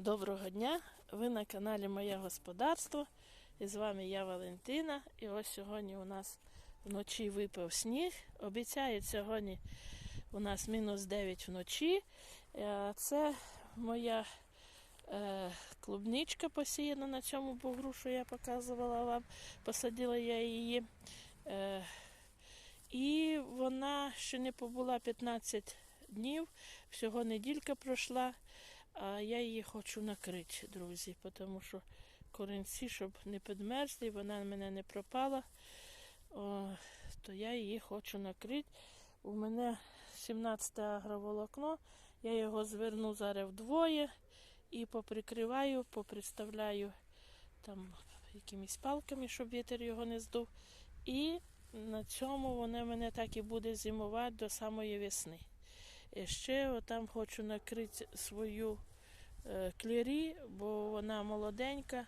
Доброго дня! Ви на каналі Моє Господарство. І з вами я Валентина. І ось сьогодні у нас вночі випав сніг. Обіцяють сьогодні у нас мінус 9 вночі. Е, Це моя е, клубничка посіяна на цьому бугру, що я показувала вам. Посадила я її. Е, і вона ще не побула 15 днів, всього неділька пройшла. А я її хочу накрити, друзі, тому що корінці, щоб не підмерзли, вона в мене не пропала, о, то я її хочу накрити. У мене 17 агроволокно, я його зверну зараз вдвоє і поприкриваю, поприставляю там якимись палками, щоб вітер його не здув. І на цьому воно мене так і буде зимувати до самої весни. І ще отам хочу накрити свою е, клері, бо вона молоденька.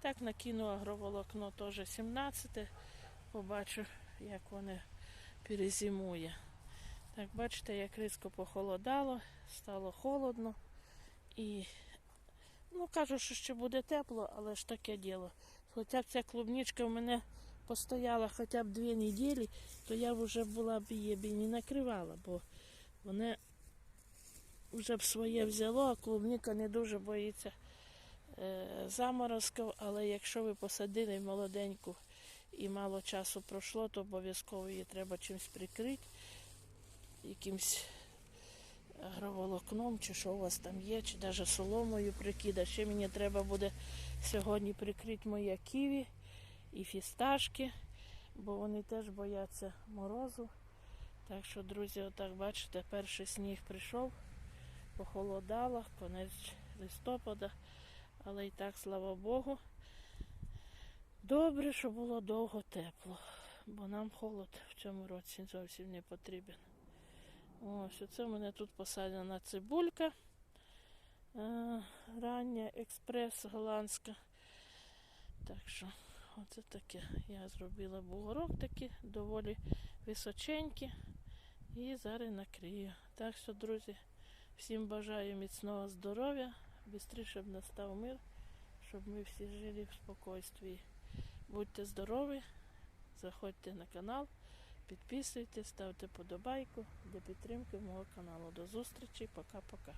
Так накину агроволокно теж 17. Побачу, як воно перезимує. Так, бачите, як різко похолодало, стало холодно. І ну, кажу, що ще буде тепло, але ж таке діло. Хоча б ця клубничка в мене постояла хоча б дві неділі, то я вже була б її б і не накривала, бо вони вже б своє взяло, а клубніка не дуже боїться е, заморозків, але якщо ви посадили молоденьку і мало часу пройшло, то обов'язково її треба чимось прикрити, якимсь агроволокном, чи що у вас там є, чи навіть соломою прикида. Ще мені треба буде сьогодні прикрити моє ківі і фісташки, бо вони теж бояться морозу. Так що, друзі, отак бачите, перший сніг прийшов, похолодало, конець листопада, але і так, слава Богу. Добре, що було довго тепло, бо нам холод в цьому році зовсім не потрібен. Ось, оце в мене тут посаджена цибулька. Е, рання експрес голландська. Так що, оце таке. Я зробила бугорок такий, доволі височенький. І зараз накрию. Так що, друзі, всім бажаю міцного здоров'я, швидше, щоб настав мир, щоб ми всі жили в спокійстві. Будьте здорові, заходьте на канал, підписуйтесь, ставте подобайку для підтримки мого каналу. До зустрічі, пока-пока.